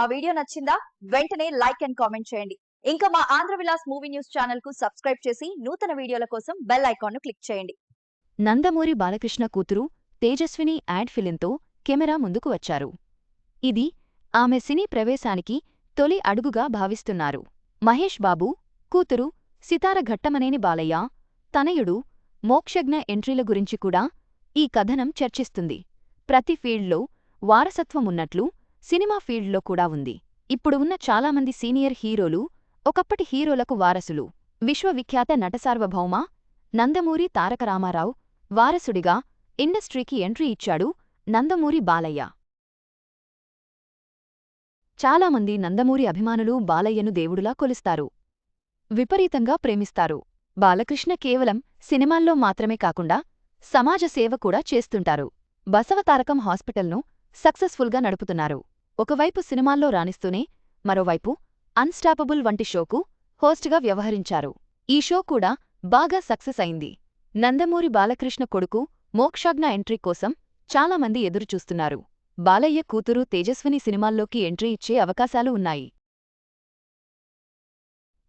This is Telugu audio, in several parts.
ఆ వీడియో నచ్చిందా? వెంటనే లైక్ అండ్ కామెంట్ చేయండి. ఇంకా మా ఆంధ్ర విలాస్ మూవీ న్యూస్ ఛానల్కు సబ్స్క్రైబ్ చేసి నూతన వీడియోల కోసం బెల్ ఐకాన్ను క్లిక్ చేయండి. నందమూరి బాలకృష్ణ కూతురు తేజస్విని యాడ్ ఫిలింతో కెమెరా ముందుకు వచ్చారు. ఇది ఆమె సినీ ప్రవేశానికి తొలి అడుగుగా భావిస్తున్నారు. మహేష్ బాబు కూతురు సితార ఘట్టమనేని బాలయ్య తనయుడు మోక్షజ్ఞ ఎంట్రీల గురించి కూడా ఈ కథనం చర్చిస్తుంది. ప్రతి ఫీల్డ్లో వారసత్వమున్నట్లు సినిమా ఫీల్డ్లో కూడా ఉంది. ఇప్పుడు ఉన్న చాలామంది సీనియర్ హీరోలు ఒకప్పటి హీరోలకు వారసులు. విశ్వవిఖ్యాత నటసార్వభౌమ నందమూరి తారక రామారావు వారసుడిగా ఇండస్ట్రీకి ఎంట్రీ ఇచ్చాడు నందమూరి బాలయ్య. చాలామంది నందమూరి అభిమానులు బాలయ్యను దేవుడులా కొలుస్తారు. విపరీతంగా ప్రేమిస్తారు. బాలకృష్ణ కేవలం సినిమాల్లో మాత్రమే కాకుండా సమాజ సేవ కూడా చేస్తుంటారు. బసవతారకం హాస్పిటల్ను సక్సెస్ఫుల్గా నడుపుతున్నారు. ఒకవైపు సినిమాల్లో రాణిస్తూనే మరోవైపు అన్స్టాపబుల్ వంటి షోకు హోస్ట్గా వ్యవహరించారు. ఈ షో కూడా బాగా సక్సెస్ అయింది. నందమూరి బాలకృష్ణ కొడుకు మోక్షాజ్ఞ ఎంట్రీ కోసం చాలామంది ఎదురుచూస్తున్నారు. బాలయ్య కూతురు తేజస్విని సినిమాల్లోకి ఎంట్రీ ఇచ్చే అవకాశాలు ఉన్నాయి.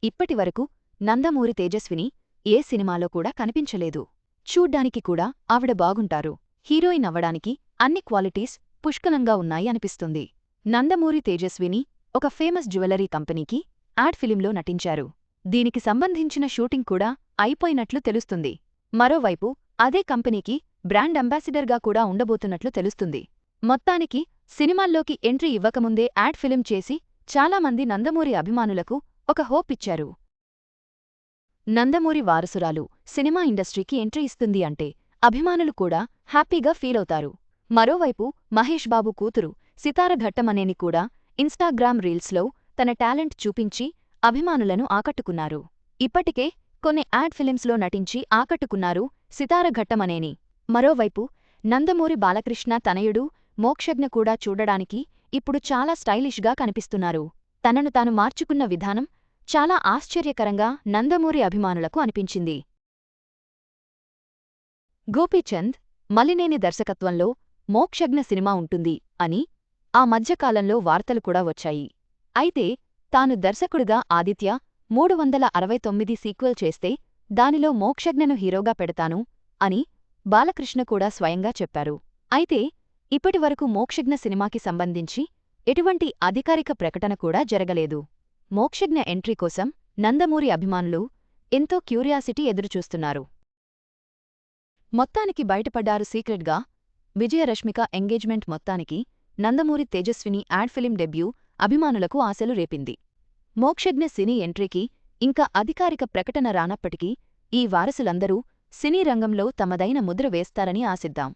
ఇప్పటివరకు నందమూరి తేజస్విని ఏ సినిమాలో కూడా కనిపించలేదు. చూడ్డానికి కూడా ఆవిడ బాగుంటారు. హీరోయిన్ అవ్వడానికి అన్ని క్వాలిటీస్ పుష్కలంగా ఉన్నాయి అనిపిస్తుంది. నందమూరి తేజస్విని ఒక ఫేమస్ జ్యువెలరీ కంపెనీకి యాడ్ ఫిలింలో నటించారు. దీనికి సంబంధించిన షూటింగ్ కూడా అయిపోయినట్లు తెలుస్తుంది. మరోవైపు అదే కంపెనీకి బ్రాండ్ అంబాసిడర్గా కూడా ఉండబోతున్నట్లు తెలుస్తుంది. మొత్తానికి సినిమాల్లోకి ఎంట్రీ ఇవ్వకముందే యాడ్ ఫిలిం చేసి చాలామంది నందమూరి అభిమానులకు ఒక హోప్ ఇచ్చారు. నందమూరి వారసురాలు సినిమా ఇండస్ట్రీకి ఎంట్రీ ఇస్తుంది అంటే అభిమానులు కూడా హ్యాపీగా ఫీలవుతారు మరోవైపు మహేష్ బాబు కూతురు సితార ఘట్టమనేని కూడా ఇన్స్టాగ్రామ్ రీల్స్లో తన టాలెంట్ చూపించి అభిమానులను ఆకట్టుకున్నారు. ఇప్పటికే కొన్ని యాడ్ ఫిలిమ్స్లో నటించి ఆకట్టుకున్నారు సితార ఘట్టమనేని. మరోవైపు నందమూరి బాలకృష్ణ తనయుడు మోక్షజ్ఞ కూడా చూడడానికి ఇప్పుడు చాలా స్టైలిష్గా కనిపిస్తున్నారు. తనను తాను మార్చుకున్న విధానం చాలా ఆశ్చర్యకరంగా నందమూరి అభిమానులకు అనిపించింది. గోపీచంద్ మలినేని దర్శకత్వంలో మోక్షజ్ఞ సినిమా ఉంటుంది అని ఆ మధ్యకాలంలో వార్తలు కూడా వచ్చాయి. అయితే తాను దర్శకుడిగా ఆదిత్య మూడు వందల అరవై తొమ్మిది సీక్వెల్ చేస్తే దానిలో మోక్షజ్ఞను హీరోగా పెడతాను అని బాలకృష్ణ కూడా స్వయంగా చెప్పారు. అయితే ఇప్పటివరకు మోక్షజ్ఞ సినిమాకి సంబంధించి ఎటువంటి అధికారిక ప్రకటన కూడా జరగలేదు. మోక్షజ్ఞ ఎంట్రీ కోసం నందమూరి అభిమానులు ఎంతో క్యూరియాసిటీ ఎదురుచూస్తున్నారు. మొత్తానికి బయటపడ్డారు సీక్రెట్గా విజయరశ్మిక ఎంగేజ్మెంట్ మొత్తానికి Nandamuri Tejaswini ad film debut అభిమానులకు ఆశలు రేపింది. మోక్షజ్ఞ సినీ ఎంట్రీకి ఇంకా అధికారిక ప్రకటన రానప్పటికీ ఈ వారసులందరూ సినీ రంగంలో తమదైన ముద్ర వేస్తారని ఆశిద్దాం.